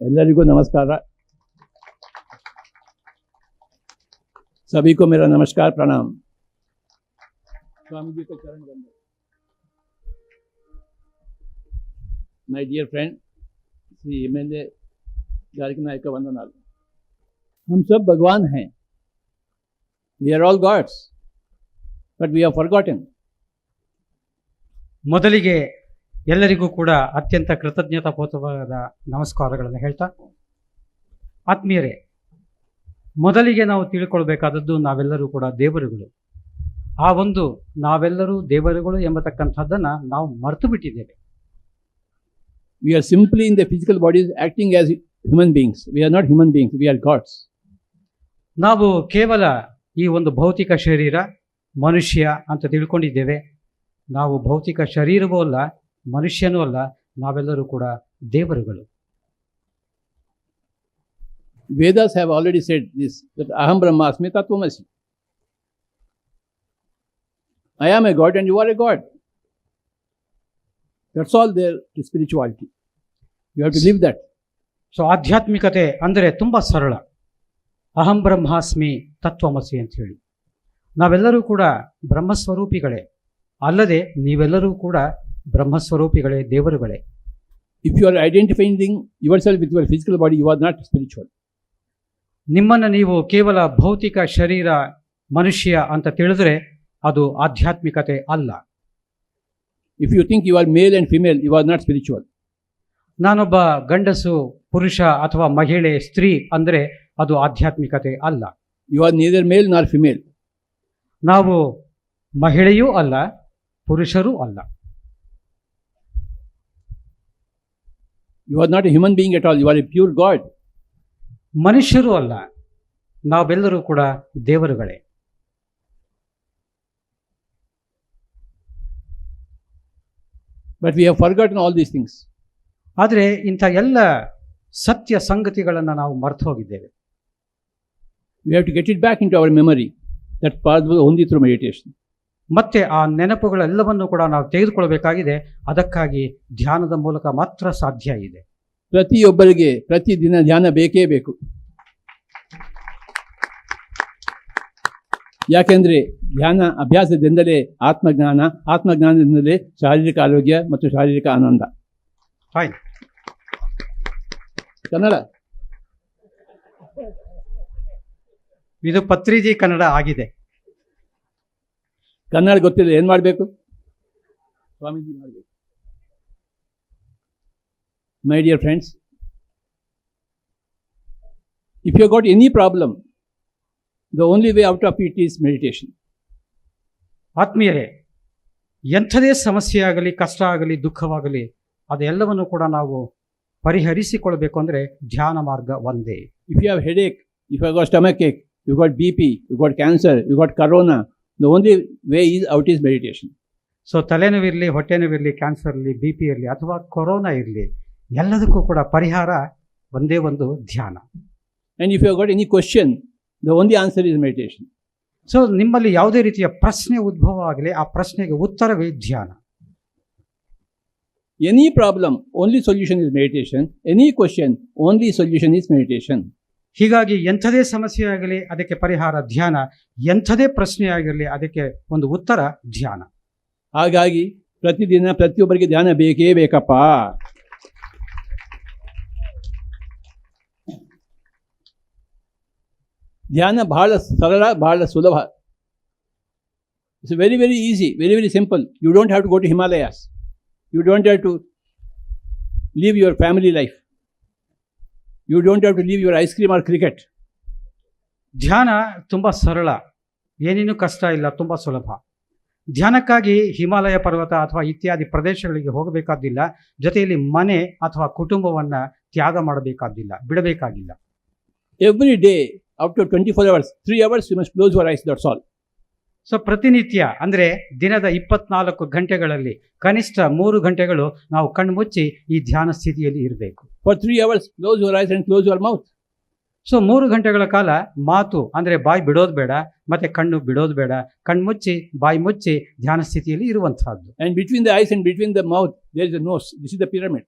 ಎಲ್ಲರಿಗೂ नमस्कार सभी को मेरा नमस्कार प्रणाम स्वामी जी को चरण वंदन my dear friend Shri M L A Garg Nayak का वंदनाल हम सब भगवान हैं we are all gods but we are forgotten ಮೊದಲಿಗೆ ಎಲ್ಲರಿಗೂ ಕೂಡ ಅತ್ಯಂತ ಕೃತಜ್ಞತಾಪೂರ್ವಕವಾದ ನಮಸ್ಕಾರಗಳನ್ನು ಹೇಳ್ತಾ ಆತ್ಮೀಯರೇ ಮೊದಲಿಗೆ ನಾವು ತಿಳ್ಕೊಳ್ಬೇಕಾದದ್ದು ನಾವೆಲ್ಲರೂ ಕೂಡ ದೇವರುಗಳು. ಆ ಒಂದು ನಾವೆಲ್ಲರೂ ದೇವರುಗಳು ಎಂಬತಕ್ಕಂಥದ್ದನ್ನು ನಾವು ಮರೆತು ಬಿಟ್ಟಿದ್ದೇವೆ. We are simply in the physical bodies acting as human beings we are not human beings we are gods ನಾವು ಕೇವಲ ಈ ಒಂದು ಭೌತಿಕ ಶರೀರ ಮನುಷ್ಯ ಅಂತ ತಿಳ್ಕೊಂಡಿದ್ದೇವೆ. ನಾವು ಭೌತಿಕ ಶರೀರವೂ ಅಲ್ಲ ಮನುಷ್ಯನೂ ಅಲ್ಲ ನಾವೆಲ್ಲರೂ ಕೂಡ ದೇವರುಗಳು. Vedas have already said this ಅಹಂ ಬ್ರಹ್ಮಾಸ್ಮಿ ತತ್ವಮಸಿ I am a god and you are a god that's all there to spirituality you have to live that so ಆಧ್ಯಾತ್ಮಿಕತೆ ಅಂದರೆ ತುಂಬ ಸರಳ. ಅಹಂ ಬ್ರಹ್ಮಾಸ್ಮಿ ತತ್ವಮಸಿ ಅಂತ ಹೇಳಿ. ನಾವೆಲ್ಲರೂ ಕೂಡ ಬ್ರಹ್ಮಸ್ವರೂಪಿಗಳೇ. ಅಲ್ಲದೆ ನೀವೆಲ್ಲರೂ ಕೂಡ ಬ್ರಹ್ಮಸ್ವರೂಪಿಗಳೇ ದೇವರುಗಳೇ. If you are identifying yourself with your physical body you are not spiritual ನಿಮ್ಮನ್ನು ನೀವು ಕೇವಲ ಭೌತಿಕ ಶರೀರ ಮನುಷ್ಯ ಅಂತ ತಿಳಿದ್ರೆ ಅದು ಆಧ್ಯಾತ್ಮಿಕತೆ ಅಲ್ಲ. If you think you are male and female you are not spiritual ನಾನೊಬ್ಬ ಗಂಡಸು ಪುರುಷ ಅಥವಾ ಮಹಿಳೆ ಸ್ತ್ರೀ ಅಂದರೆ ಅದು ಆಧ್ಯಾತ್ಮಿಕತೆ ಅಲ್ಲ. You are neither male nor female ನಾವು ಮಹಿಳೆಯೂ ಅಲ್ಲ ಪುರುಷರೂ ಅಲ್ಲ. You are not a human being at all you are a pure god ಮನುಷ್ಯರು ಅಲ್ಲ ನಾವೆಲ್ಲರೂ ಕೂಡ ದೇವರುಗಳೇ. But we have forgotten all these things ಆದರೆ ಇಂಥ ಎಲ್ಲ ಸತ್ಯ ಸಂಗತಿಗಳನ್ನು ನಾವು ಮರೆತು ಹೋಗಿದ್ದೇವೆ. We have to get it back into our memory that pass ಹೊಂದಿತ್ತು ಮೆಡಿಟೇಷನ್ ಮತ್ತೆ ಆ ನೆನಪುಗಳೆಲ್ಲವನ್ನು ಕೂಡ ನಾವು ತೆಗೆದುಕೊಳ್ಳಬೇಕಾಗಿದೆ ಅದಕ್ಕಾಗಿ ಧ್ಯಾನದ ಮೂಲಕ ಮಾತ್ರ ಸಾಧ್ಯ ಇದೆ. ಪ್ರತಿಯೊಬ್ಬರಿಗೆ ಪ್ರತಿದಿನ ಧ್ಯಾನ ಬೇಕೇ ಬೇಕು. ಯಾಕೆಂದರೆ ಧ್ಯಾನ ಅಭ್ಯಾಸದಿಂದಲೇ ಆತ್ಮಜ್ಞಾನ ಆತ್ಮಜ್ಞಾನದಿಂದಲೇ ಶಾರೀರಿಕ ಆರೋಗ್ಯ ಮತ್ತು ಶಾರೀರಿಕ ಆನಂದ. ಫೈನ್ ಕನ್ನಡ? ಇದು ಪತ್ರಿಜಿ ಕನ್ನಡ ಆಗಿದೆ. ಕನ್ನಡ ಗೊತ್ತಿಲ್ಲ ಏನು ಮಾಡಬೇಕು? ಸ್ವಾಮೀಜಿ ಮಾಡಬೇಕು. My dear friends if you got any problem the only way out of it is meditation ಆತ್ಮೀಯರೇ ಎಂಥದೇ ಸಮಸ್ಯೆ ಆಗಲಿ ಕಷ್ಟ ಆಗಲಿ ದುಃಖವಾಗಲಿ ಅದೆಲ್ಲವನ್ನು ಕೂಡ ನಾವು ಪರಿಹರಿಸಿಕೊಳ್ಬೇಕು ಅಂದರೆ ಧ್ಯಾನ ಮಾರ್ಗ ಒಂದೇ. If you have headache, if you got stomach ache you got B P you got cancer you got corona, the only way is out is meditation so ತಲೆನೋವಿರಲಿ ಹೊಟ್ಟೆ ನೋವಿರಲಿ ಕ್ಯಾನ್ಸರ್ ಇರಲಿ ಬಿ ಪಿ ಇರಲಿ ಅಥವಾ ಕೊರೋನಾ ಇರಲಿ ಎಲ್ಲದಕ್ಕೂ ಕೂಡ ಪರಿಹಾರ ಒಂದೇ ಒಂದು ಧ್ಯಾನ. And if you got any question the only answer is meditation so ನಿಮ್ಮಲ್ಲಿ ಯಾವುದೇ ರೀತಿಯ ಪ್ರಶ್ನೆ ಉದ್ಭವ ಆಗಲಿ ಆ ಪ್ರಶ್ನೆಗೆ ಉತ್ತರವೇ ಧ್ಯಾನ. Any problem only solution is meditation any question only solution is meditation ಹೀಗಾಗಿ ಎಂಥದೇ ಸಮಸ್ಯೆ ಆಗಲಿ, ಅದಕ್ಕೆ ಪರಿಹಾರ ಧ್ಯಾನ, ಎಂಥದೇ ಪ್ರಶ್ನೆ ಆಗಿರಲಿ, ಅದಕ್ಕೆ ಒಂದು ಉತ್ತರ ಧ್ಯಾನ. ಹಾಗಾಗಿ ಪ್ರತಿದಿನ ಪ್ರತಿಯೊಬ್ಬರಿಗೆ ಧ್ಯಾನ ಬೇಕೇ ಬೇಕಪ್ಪ. ಧ್ಯಾನ ಬಹಳ ಸರಳ, ಬಹಳ ಸುಲಭ. It's very very easy very very simple you don't have to go to Himalayas you don't have to leave your family life you don't have to leave your ice cream or cricket ಧ್ಯಾನ ತುಂಬ ಸರಳ. ಏನೇನು ಕಷ್ಟ ಇಲ್ಲ ತುಂಬ ಸುಲಭ. ಧ್ಯಾನಕ್ಕಾಗಿ ಹಿಮಾಲಯ ಪರ್ವತ ಅಥವಾ ಇತ್ಯಾದಿ ಪ್ರದೇಶಗಳಿಗೆ ಹೋಗಬೇಕಾದ್ದಿಲ್ಲ. ಜೊತೆಯಲ್ಲಿ ಮನೆ ಅಥವಾ ಕುಟುಂಬವನ್ನು ತ್ಯಾಗ ಮಾಡಬೇಕಾದ್ದಿಲ್ಲ ಬಿಡಬೇಕಾಗಿಲ್ಲ. Every day up to twenty four hours three hours you must close your eyes that's all so ಪ್ರತಿನಿತ್ಯ ಅಂದರೆ ದಿನದ ಇಪ್ಪತ್ನಾಲ್ಕು ಗಂಟೆಗಳಲ್ಲಿ ಕನಿಷ್ಠ ಮೂರು ಗಂಟೆಗಳು ನಾವು ಕಣ್ಮುಚ್ಚಿ ಈ ಧ್ಯಾನ ಸ್ಥಿತಿಯಲ್ಲಿ ಇರಬೇಕು. For three hours close your eyes and close your mouth so ಮೂರು ಗಂಟೆಗಳ ಕಾಲ ಮಾತು ಅಂದರೆ ಬಾಯಿ ಬಿಡೋದು ಬೇಡ ಮತ್ತೆ ಕಣ್ಣು ಬಿಡೋದು ಬೇಡ ಕಣ್ಣು ಮುಚ್ಚಿ ಬಾಯಿ ಮುಚ್ಚಿ ಧ್ಯಾನ ಸ್ಥಿತಿಯಲ್ಲಿ ಇರುವಂತಹದ್ದು. And between the eyes and between the mouth there is the nose this is the pyramid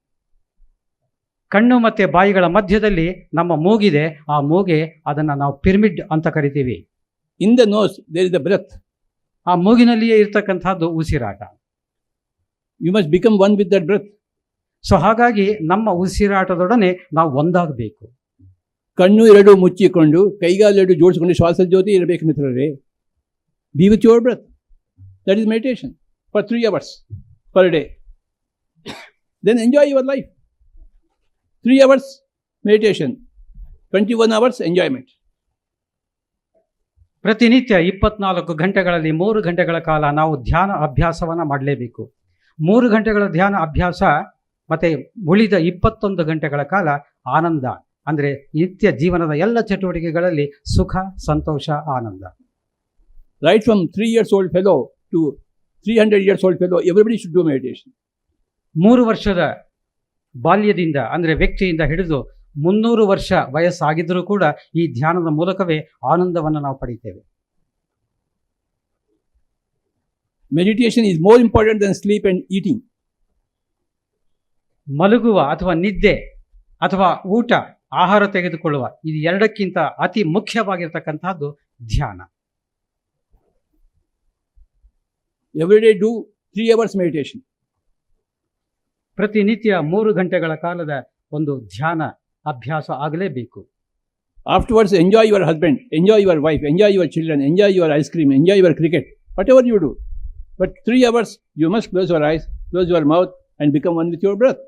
ಕಣ್ಣು ಮತ್ತೆ ಬಾಯಿಗಳ ಮಧ್ಯದಲ್ಲಿ ನಮ್ಮ ಮೂಗಿದೆ. ಆ ಮೂಗೆ ಅದನ್ನು ನಾವು ಪಿರಮಿಡ್ ಅಂತ ಕರಿತೀವಿ. In the nose there is the breath ಆ ಮೂಗಿನಲ್ಲಿಯೇ ಇರತಕ್ಕಂಥದ್ದು ಉಸಿರಾಟ. You must become one with that breath so ಹಾಗಾಗಿ ನಮ್ಮ ಉಸಿರಾಟದೊಡನೆ ನಾವು ಒಂದಾಗಬೇಕು. ಕಣ್ಣು ಎರಡು ಮುಚ್ಚಿಕೊಂಡು ಕೈಗಾಲೆರಡು ಜೋಡಿಸಿಕೊಂಡು ಶ್ವಾಸ ಜ್ಯೋತಿ ಇರಬೇಕು ಮಿತ್ರರೇ. Be with your breath that is meditation for three hours per day then enjoy your life three hours meditation twenty one hours enjoyment ಪ್ರತಿನಿತ್ಯ ಇಪ್ಪತ್ನಾಲ್ಕು ಗಂಟೆಗಳಲ್ಲಿ ಮೂರು ಗಂಟೆಗಳ ಕಾಲ ನಾವು ಧ್ಯಾನ ಅಭ್ಯಾಸವನ್ನು ಮಾಡಲೇಬೇಕು. ಮೂರು ಗಂಟೆಗಳ ಧ್ಯಾನ ಅಭ್ಯಾಸ ಮತ್ತೆ ಉಳಿದ ಇಪ್ಪತ್ತೊಂದು ಗಂಟೆಗಳ ಕಾಲ ಆನಂದ ಅಂದ್ರೆ ನಿತ್ಯ ಜೀವನದ ಎಲ್ಲ ಚಟುವಟಿಕೆಗಳಲ್ಲಿ ಸುಖ ಸಂತೋಷ ಆನಂದ. Right from three years old fellow to three hundred years old fellow everybody should do meditation ಮೂರು ವರ್ಷದ ಬಾಲ್ಯದಿಂದ ಅಂದ್ರೆ ವ್ಯಕ್ತಿಯಿಂದ ಹಿಡಿದು ಮುನ್ನೂರು ವರ್ಷ ವಯಸ್ಸಾಗಿದ್ದರೂ ಕೂಡ ಈ ಧ್ಯಾನದ ಮೂಲಕವೇ ಆನಂದವನ್ನು ನಾವು ಪಡೆಯುತ್ತೇವೆ meditation is more important than sleep and eating ಮಲಗುವ ಅಥವಾ ನಿದ್ದೆ ಅಥವಾ ಊಟ ಆಹಾರ ತೆಗೆದುಕೊಳ್ಳುವ ಇದು ಎರಡಕ್ಕಿಂತ ಅತಿ ಮುಖ್ಯವಾಗಿರ್ತಕ್ಕಂಥದ್ದು ಧ್ಯಾನ. Everyday do three hours meditation ಪ್ರತಿನಿತ್ಯ ಮೂರು ಗಂಟೆಗಳ ಕಾಲದ ಒಂದು ಧ್ಯಾನ ಅಭ್ಯಾಸ ಆಗಲೇಬೇಕು. Afterwards enjoy your husband enjoy your wife enjoy your children enjoy your ice cream enjoy your cricket whatever you do but three hours you must close your eyes close your mouth and become one with your breath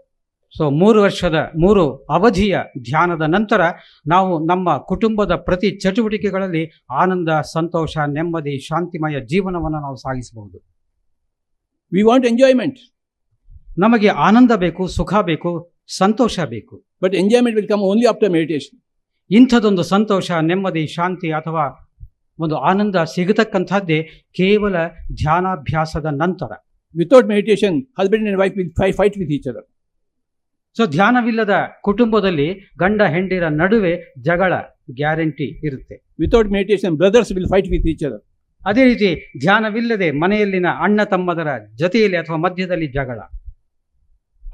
so ಮೂರು ವರ್ಷದ ಮೂರು ಅವಧಿಯ ಧ್ಯಾನದ ನಂತರ ನಾವು ನಮ್ಮ ಕುಟುಂಬದ ಪ್ರತಿ ಚಟುವಟಿಕೆಗಳಲ್ಲಿ ಆನಂದ ಸಂತೋಷ ನೆಮ್ಮದಿ ಶಾಂತಿಮಯ ಜೀವನವನ್ನು ನಾವು ಸಾಗಿಸಬಹುದು. ವಿ ವಾಂಟ್ ಎಂಜಾಯ್ಮೆಂಟ್ ನಮಗೆ ಆನಂದ ಬೇಕು ಸುಖ ಬೇಕು ಸಂತೋಷ ಬೇಕು. But enjoyment will come only after meditation ಇಂಥದೊಂದು ಸಂತೋಷ ನೆಮ್ಮದಿ ಶಾಂತಿ ಅಥವಾ ಒಂದು ಆನಂದ ಸಿಗತಕ್ಕಂಥದ್ದೇ ಕೇವಲ ಧ್ಯಾನಾಭ್ಯಾಸದ ನಂತರ. Without meditation husband and wife will fight with each other. So ಧ್ಯಾನವಿಲ್ಲದ ಕುಟುಂಬದಲ್ಲಿ ಗಂಡ ಹೆಂಡಿರ ನಡುವೆ ಜಗಳ ಗ್ಯಾರಂಟಿ ಇರುತ್ತೆ. Without meditation brothers will fight with each other ಅದೇ ರೀತಿ ಧ್ಯಾನವಿಲ್ಲದೆ ಮನೆಯಲ್ಲಿನ ಅಣ್ಣ ತಮ್ಮದರ ಜೊತೆಯಲ್ಲಿ ಅಥವಾ ಮಧ್ಯದಲ್ಲಿ ಜಗಳ.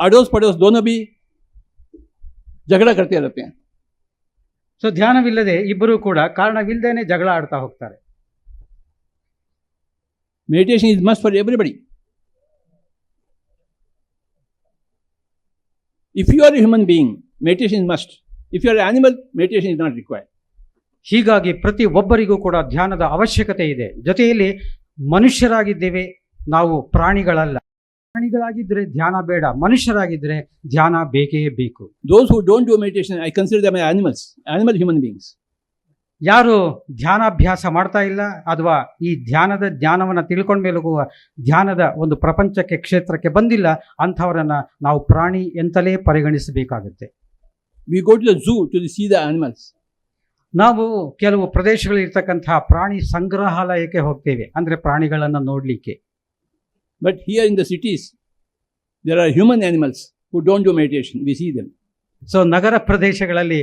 ಅಡೋಸ್ ಪಡೋಸ್ ದೋನೋ ಬಿ ಜಗಳ ಕರ್ತಾ ಇರುತ್ತೆ. ಸೊ ಧ್ಯಾನವಿಲ್ಲದೆ ಇಬ್ಬರು ಕೂಡ ಕಾರಣವಿಲ್ಲದೇನೆ ಜಗಳ ಆಡ್ತಾ ಹೋಗ್ತಾರೆ. Meditation is must for everybody if you are you human being meditation is must if you are animal meditation is not required ಹೀಗಾಗಿ ಪ್ರತಿ ಒಬ್ಬರಿಗೂ ಕೂಡ ಧ್ಯಾನದ ಅವಶ್ಯಕತೆ ಇದೆ. ಜೊತೆಯಲ್ಲಿ ಮನುಷ್ಯರಾಗಿದ್ದೇವೆ ನಾವು ಪ್ರಾಣಿಗಳಲ್ಲ. ಪ್ರಾಣಿಗಳಾಗಿದ್ದರೆ ಧ್ಯಾನ ಬೇಡ ಮನುಷ್ಯರಾಗಿದ್ದರೆ ಧ್ಯಾನ ಬೇಕೇ ಬೇಕು. Those who don't do meditation I consider the my animals animal human beings ಯಾರು ಧ್ಯಾನಾಭ್ಯಾಸ ಮಾಡ್ತಾ ಇಲ್ಲ ಅಥವಾ ಈ ಧ್ಯಾನದ ಧ್ಯಾನವನ್ನು ತಿಳ್ಕೊಂಡ ಮೇಲೂ ಧ್ಯಾನದ ಒಂದು ಪ್ರಪಂಚಕ್ಕೆ ಕ್ಷೇತ್ರಕ್ಕೆ ಬಂದಿಲ್ಲ ಅಂಥವರನ್ನು ನಾವು ಪ್ರಾಣಿ ಎಂತಲೇ ಪರಿಗಣಿಸಬೇಕಾಗುತ್ತೆ we go to zoo to the see the animals. ನಾವು ಕೆಲವು ಪ್ರದೇಶಗಳಿರ್ತಕ್ಕಂತಹ ಪ್ರಾಣಿ ಸಂಗ್ರಹಾಲಯಕ್ಕೆ ಹೋಗ್ತೇವೆ ಅಂದರೆ ಪ್ರಾಣಿಗಳನ್ನು ನೋಡಲಿಕ್ಕೆ but here in the cities there are human animals who don't do meditation we see them. So ನಗರ ಪ್ರದೇಶಗಳಲ್ಲಿ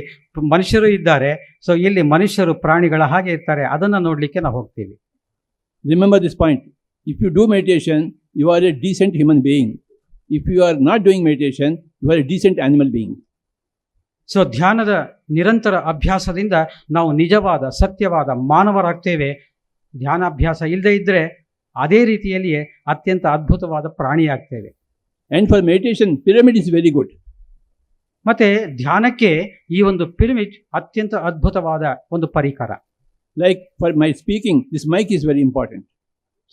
ಮನುಷ್ಯರು ಇದ್ದಾರೆ. ಸೊ ಇಲ್ಲಿ ಮನುಷ್ಯರು ಪ್ರಾಣಿಗಳ ಹಾಗೆ ಇರ್ತಾರೆ. ಅದನ್ನು ನೋಡಲಿಕ್ಕೆ ನಾವು ಹೋಗ್ತೀವಿ. Remember this point if you do meditation you are a decent human being if you are not doing meditation you are a decent animal being so ಧ್ಯಾನದ ನಿರಂತರ ಅಭ್ಯಾಸದಿಂದ ನಾವು ನಿಜವಾದ ಸತ್ಯವಾದ ಮಾನವರಾಗ್ತೇವೆ. ಧ್ಯಾನಾಭ್ಯಾಸ ಇಲ್ಲದೇ ಇದ್ದರೆ ಅದೇ ರೀತಿಯಲ್ಲಿಯೇ ಅತ್ಯಂತ ಅದ್ಭುತವಾದ ಪ್ರಾಣಿಯಾಗ್ತೇವೆ. And for meditation pyramid is very good ಮತ್ತೆ ಧ್ಯಾನಕ್ಕೆ ಈ ಒಂದು ಪಿರಮಿಡ್ ಅತ್ಯಂತ ಅದ್ಭುತವಾದ ಒಂದು ಪರಿಕರ. Like for my speaking this mic is very important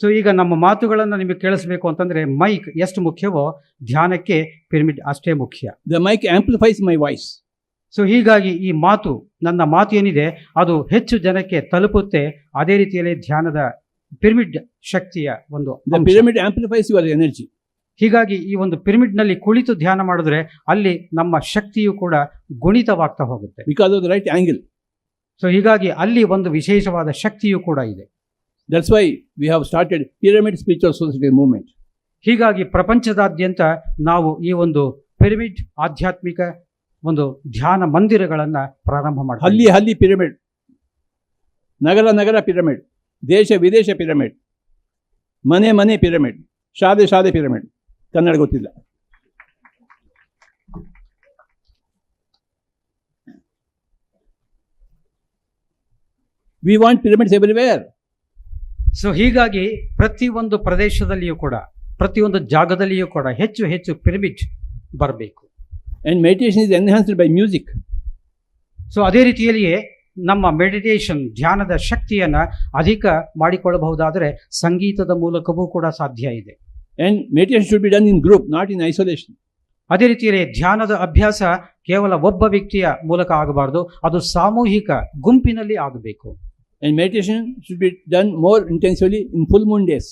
so ಈಗ ನಮ್ಮ ಮಾತುಗಳನ್ನು ನಿಮಗೆ ಕೇಳಿಸ್ಬೇಕು ಅಂತಂದ್ರೆ ಮೈಕ್ ಎಷ್ಟು ಮುಖ್ಯವೋ ಧ್ಯಾನಕ್ಕೆ ಪಿರಮಿಡ್ ಅಷ್ಟೇ ಮುಖ್ಯ. The mic amplifies my voice so ಹೀಗಾಗಿ ಈ ಮಾತು ನನ್ನ ಮಾತು ಏನಿದೆ ಅದು ಹೆಚ್ಚು ಜನಕ್ಕೆ ತಲುಪುತ್ತೆ ಅದೇ ರೀತಿಯಲ್ಲಿ ಧ್ಯಾನದ ಪಿರಮಿಡ್ ಶಕ್ತಿಯ ಒಂದು ಪಿರಮಿಡ್ ಆಂಪ್ಲಿಫೈಸ್ ಯುವರ್ ಎನರ್ಜಿ. ಹೀಗಾಗಿ ಈ ಒಂದು ಪಿರಮಿಡ್ನಲ್ಲಿ ಕುಳಿತು ಧ್ಯಾನ ಮಾಡಿದ್ರೆ ಅಲ್ಲಿ ನಮ್ಮ ಶಕ್ತಿಯು ಕೂಡ ಗುಣಿತವಾಗ್ತಾ ಹೋಗುತ್ತೆ. Because of the right angle so ಹೀಗಾಗಿ ಅಲ್ಲಿ ಒಂದು ವಿಶೇಷವಾದ ಶಕ್ತಿಯು ಕೂಡ ಇದೆ. That's why we have started pyramid spiritual society movement ಹೀಗಾಗಿ ಪ್ರಪಂಚದಾದ್ಯಂತ ನಾವು ಈ ಒಂದು ಪಿರಮಿಡ್ ಆಧ್ಯಾತ್ಮಿಕ ಒಂದು ಧ್ಯಾನ ಮಂದಿರಗಳನ್ನು ಪ್ರಾರಂಭ ಹಲ್ಲಿ ಅಲ್ಲಿ ಅಲ್ಲಿ ಪಿರಮಿಡ್ ನಗರ ನಗರ ಪಿರಮಿಡ್ ದೇಶ ವಿದೇಶ ಪಿರಮಿಡ್ ಮನೆ ಮನೆ ಪಿರಮಿಡ್ ಶಾಲೆ ಶಾಲೆ ಪಿರಮಿಡ್ ಕನ್ನಡ ಗೊತ್ತಿಲ್ಲ. We want pyramids everywhere so ಹೀಗಾಗಿ ಪ್ರತಿಯೊಂದು ಪ್ರದೇಶದಲ್ಲಿಯೂ ಕೂಡ ಪ್ರತಿಯೊಂದು ಜಾಗದಲ್ಲಿಯೂ ಕೂಡ ಹೆಚ್ಚು ಹೆಚ್ಚು ಪಿರಮಿಡ್ ಬರಬೇಕು. And meditation is enhanced by music so ಅದೇ ರೀತಿಯಲ್ಲಿಯೇ ನಮ್ಮ ಮೆಡಿಟೇಷನ್ ಧ್ಯಾನದ ಶಕ್ತಿಯನ್ನು ಅಧಿಕ ಮಾಡಿಕೊಳ್ಳಬಹುದಾದರೆ ಸಂಗೀತದ ಮೂಲಕವೂ ಕೂಡ ಸಾಧ್ಯ ಇದೆ. And meditation should be done in group not in isolation ಅದೇ ರೀತಿಯಲ್ಲಿ ಧ್ಯಾನದ ಅಭ್ಯಾಸ ಕೇವಲ ಒಬ್ಬ ವ್ಯಕ್ತಿಯ ಮೂಲಕ ಆಗಬಾರದು ಅದು ಸಾಮೂಹಿಕ ಗುಂಪಿನಲ್ಲಿ ಆಗಬೇಕು. And meditation should be done more intensively in full moon days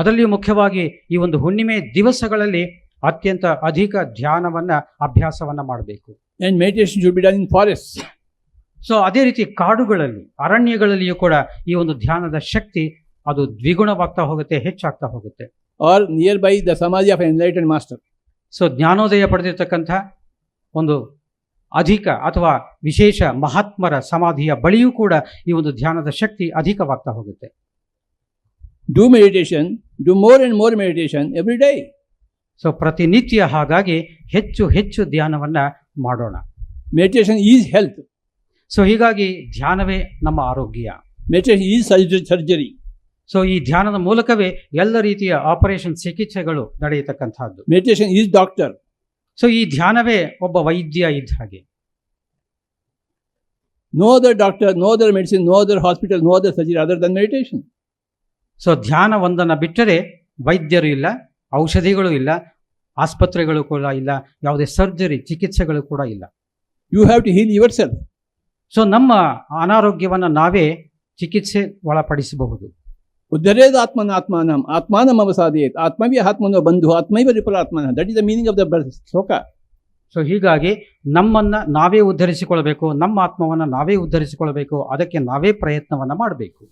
ಅದರಲ್ಲಿಯೂ ಮುಖ್ಯವಾಗಿ ಈ ಒಂದು ಹುಣ್ಣಿಮೆ ದಿವಸಗಳಲ್ಲಿ ಅತ್ಯಂತ ಅಧಿಕ ಧ್ಯಾನವನ್ನು ಅಭ್ಯಾಸವನ್ನು ಮಾಡಬೇಕು. And meditation should be done in forest so ಅದೇ ರೀತಿ ಕಾಡುಗಳಲ್ಲಿ ಅರಣ್ಯಗಳಲ್ಲಿಯೂ ಕೂಡ ಈ ಒಂದು ಧ್ಯಾನದ ಶಕ್ತಿ ಅದು ದ್ವಿಗುಣವಾಗ್ತಾ ಹೋಗುತ್ತೆ ಹೆಚ್ಚಾಗ್ತಾ ಹೋಗುತ್ತೆ. ಆರ್ ನಿಯರ್ ಬೈ ದ ಸಮಾಜ್ ಆಫ್ ಎನ್ಲೈಟೆಡ್ ಮಾಸ್ಟರ್ ಸೊ ಜ್ಞಾನೋದಯ ಪಡೆದಿರತಕ್ಕಂಥ ಒಂದು ಅಧಿಕ ಅಥವಾ ವಿಶೇಷ ಮಹಾತ್ಮರ ಸಮಾಧಿಯ ಬಳಿಯೂ ಕೂಡ ಈ ಒಂದು ಧ್ಯಾನದ ಶಕ್ತಿ ಅಧಿಕವಾಗ್ತಾ ಹೋಗುತ್ತೆ. Do meditation do more and more meditation every day so ಪ್ರತಿನಿತ್ಯ ಹಾಗಾಗಿ ಹೆಚ್ಚು ಹೆಚ್ಚು ಧ್ಯಾನವನ್ನು ಮಾಡೋಣ. ಮೆಡಿಟೇಷನ್ ಈಸ್ ಹೆಲ್ತ್ ಸೊ ಹೀಗಾಗಿ ಧ್ಯಾನವೇ ನಮ್ಮ ಆರೋಗ್ಯ. ಮೆಡಿಟೇಷನ್ ಈಸ್ ಸರ್ಜರಿ ಸೊ ಈ ಧ್ಯಾನದ ಮೂಲಕವೇ ಎಲ್ಲ ರೀತಿಯ ಆಪರೇಷನ್ ಚಿಕಿತ್ಸೆಗಳು ನಡೆಯತಕ್ಕಂತಹದ್ದು ಮೆಡಿಟೇಷನ್ ಈಸ್ ಡಾಕ್ಟರ್ ಸೊ ಈ ಧ್ಯಾನವೇ ಒಬ್ಬ ವೈದ್ಯ ಇದ್ದ ಹಾಗೆ. No other doctor no other medicine no other hospital no other surgery other than meditation so ಧ್ಯಾನ ಒಂದನ್ನು ಬಿಟ್ಟರೆ ವೈದ್ಯರು ಇಲ್ಲ ಔಷಧಿಗಳು ಇಲ್ಲ ಆಸ್ಪತ್ರೆಗಳು ಕೂಡ ಇಲ್ಲ ಯಾವುದೇ ಸರ್ಜರಿ ಚಿಕಿತ್ಸೆಗಳು ಕೂಡ ಇಲ್ಲ. You have to heal yourself so ನಮ್ಮ ಅನಾರೋಗ್ಯವನ್ನು ನಾವೇ ಚಿಕಿತ್ಸೆ ಒಳಪಡಿಸಬಹುದು. ಉದ್ಧರೇದ ಆತ್ಮನ ಆತ್ಮಾನಂ ಆತ್ಮಾನಂ ಅವಸಾದೇತ್ ಆತ್ಮವೇ ಆತ್ಮನೋ ಬಂಧು ಆತ್ಮೈವ ವಿಪುಲಾತ್ಮನ that is the meaning of the shloka. So ಹೀಗಾಗಿ ನಮ್ಮನ್ನು ನಾವೇ ಉದ್ಧರಿಸಿಕೊಳ್ಬೇಕು ನಮ್ಮ ಆತ್ಮವನ್ನು ನಾವೇ ಉದ್ಧರಿಸಿಕೊಳ್ಬೇಕು ಅದಕ್ಕೆ ನಾವೇ ಪ್ರಯತ್ನವನ್ನು ಮಾಡಬೇಕು.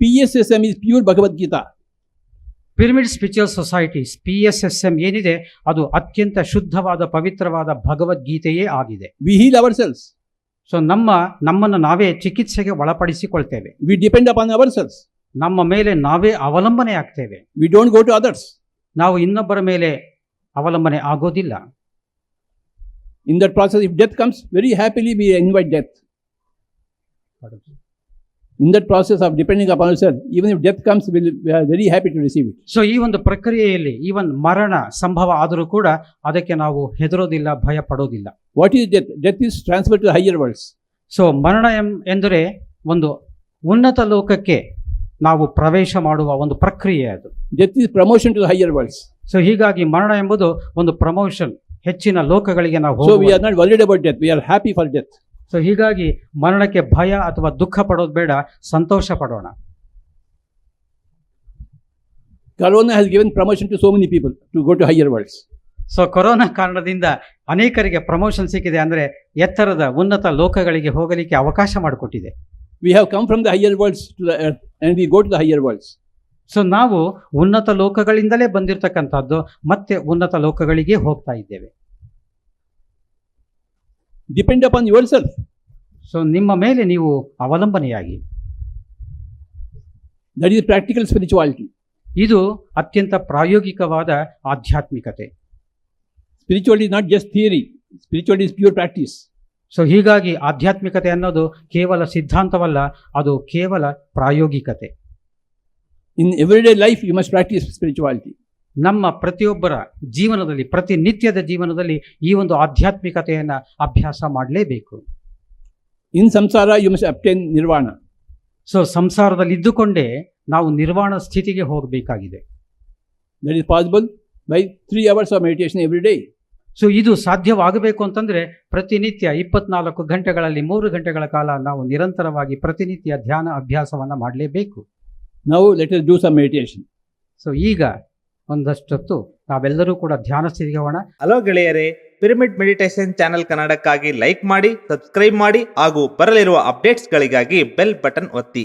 P S S M is pure Bhagavad Gita pyramid spiritual societies P S S M ಏನಿದೆ ಅದು ಅತ್ಯಂತ ಶುದ್ಧವಾದ ಪವಿತ್ರವಾದ ಭಗವದ್ಗೀತೆಯೇ ಆಗಿದೆ. We heal ourselves so ನಮ್ಮ ನಮ್ಮನ್ನು ನಾವೇ ಚಿಕಿತ್ಸೆಗೆ ಒಳಪಡಿಸಿಕೊಳ್ತೇವೆ. We depend upon ourselves ನಮ್ಮ ಮೇಲೆ ನಾವೇ ಅವಲಂಬನೆ ಆಗ್ತೇವೆ. We don't go to others ನಾವು ಇನ್ನೊಬ್ಬರ ಮೇಲೆ ಅವಲಂಬನೆ ಆಗೋದಿಲ್ಲ. In that process if death comes very happily we invite death in that process of depending upon self even if death comes will very happy to receive it so ಈ ಒಂದು ಪ್ರಕ್ರಿಯೆಯಲ್ಲಿ even ಮರಣ ಸಂಭವ ಆದರೂ ಕೂಡ ಅದಕ್ಕೆ ನಾವು ಹೆದರೋದಿಲ್ಲ ಭಯ ಪಡೋದಿಲ್ಲ what is death death is transfer to higher worlds so ಮರಣ ಎಂ ಎಂದರೆ ಒಂದು ಉನ್ನತ ಲೋಕಕ್ಕೆ ನಾವು ಪ್ರವೇಶ ಮಾಡುವ ಒಂದು ಪ್ರಕ್ರಿಯೆ ಅದು. Death is promotion to higher worlds so ಹೀಗಾಗಿ ಮರಣ ಎಂಬುದು ಒಂದು ಪ್ರಮೋಷನ್ ಹೆಚ್ಚಿನ ಲೋಕಗಳಿಗೆ ನಾವು so we are not worried about death we are happy for death so ಹೀಗಾಗಿ ಮರಣಕ್ಕೆ ಭಯ ಅಥವಾ ದುಃಖ ಪಡೋದು ಬೇಡ ಸಂತೋಷ ಪಡೋಣ. Corona has given promotion to so many people to go to higher worlds so corona ಕಾರಣದಿಂದ ಅನೇಕರಿಗೆ ಪ್ರಮೋಷನ್ ಸಿಕ್ಕಿದೆ ಅಂದ್ರೆ ಎತ್ತರದ ಉನ್ನತ ಲೋಕಗಳಿಗೆ ಹೋಗಲಿಕ್ಕೆ ಅವಕಾಶ ಮಾಡಿಕೊಟ್ಟಿದೆ. We have come from the higher worlds to the earth and we go to the higher worlds so ನಾವು ಉನ್ನತ ಲೋಕಗಳಿಂದಲೇ ಬಂದಿರತಕ್ಕಂಥದ್ದು ಮತ್ತೆ ಉನ್ನತ ಲೋಕಗಳಿಗೆ ಹೋಗ್ತಾ ಇದ್ದೇವೆ. Depend upon yourself so ನಿಮ್ಮ ಮೇಲೆ ನೀವು ಅವಲಂಬನೆಯಾಗಿ. ದಟ್ ಈಸ್ ಪ್ರಾಕ್ಟಿಕಲ್ ಸ್ಪಿರಿಚುವಾಲಿಟಿ ಇದು ಅತ್ಯಂತ ಪ್ರಾಯೋಗಿಕವಾದ ಆಧ್ಯಾತ್ಮಿಕತೆ. Spiritual is not just theory spiritual is pure practice so ಹೀಗಾಗಿ ಆಧ್ಯಾತ್ಮಿಕತೆ ಅನ್ನೋದು ಕೇವಲ ಸಿದ್ಧಾಂತವಲ್ಲ ಅದು ಕೇವಲ ಪ್ರಾಯೋಗಿಕತೆ. In every day life you must practise spirituality ನಮ್ಮ ಪ್ರತಿಯೊಬ್ಬರ ಜೀವನದಲ್ಲಿ ಪ್ರತಿನಿತ್ಯದ ಜೀವನದಲ್ಲಿ ಈ ಒಂದು ಆಧ್ಯಾತ್ಮಿಕತೆಯನ್ನು ಅಭ್ಯಾಸ ಮಾಡಲೇಬೇಕು. In samsara you must attain nirvana so ಸಂಸಾರದಲ್ಲಿ ಇದ್ದುಕೊಂಡೇ ನಾವು ನಿರ್ವಾಣ ಸ್ಥಿತಿಗೆ ಹೋಗಬೇಕಾಗಿದೆ. That is possible by three hours of meditation every day so ಇದು ಸಾಧ್ಯವಾಗಬೇಕು ಅಂತಂದರೆ ಪ್ರತಿನಿತ್ಯ ಇಪ್ಪತ್ನಾಲ್ಕು ಗಂಟೆಗಳಲ್ಲಿ ಮೂರು ಗಂಟೆಗಳ ಕಾಲ ನಾವು ನಿರಂತರವಾಗಿ ಪ್ರತಿನಿತ್ಯ ಧ್ಯಾನ ಅಭ್ಯಾಸವನ್ನು ಮಾಡಲೇಬೇಕು. ನಾವು let us do some meditation so ಈಗ ಒಂದಷ್ಟೊತ್ತು ನಾವೆಲ್ಲರೂ ಕೂಡ ಧ್ಯಾನ ಸ್ಥಿತಿಗೆ ಹೋಗೋಣ ಹಲೋ ಗೆಳೆಯರೇ. ಪಿರಮಿಡ್ ಮೆಡಿಟೇಷನ್ ಚಾನೆಲ್ ಕನ್ನಡಕ್ಕಾಗಿ ಲೈಕ್ ಮಾಡಿ ಸಬ್ಸ್ಕ್ರೈಬ್ ಮಾಡಿ ಹಾಗೂ ಬರಲಿರುವ ಅಪ್ಡೇಟ್ಸ್ಗಳಿಗಾಗಿ ಬೆಲ್ ಬಟನ್ ಒತ್ತಿ.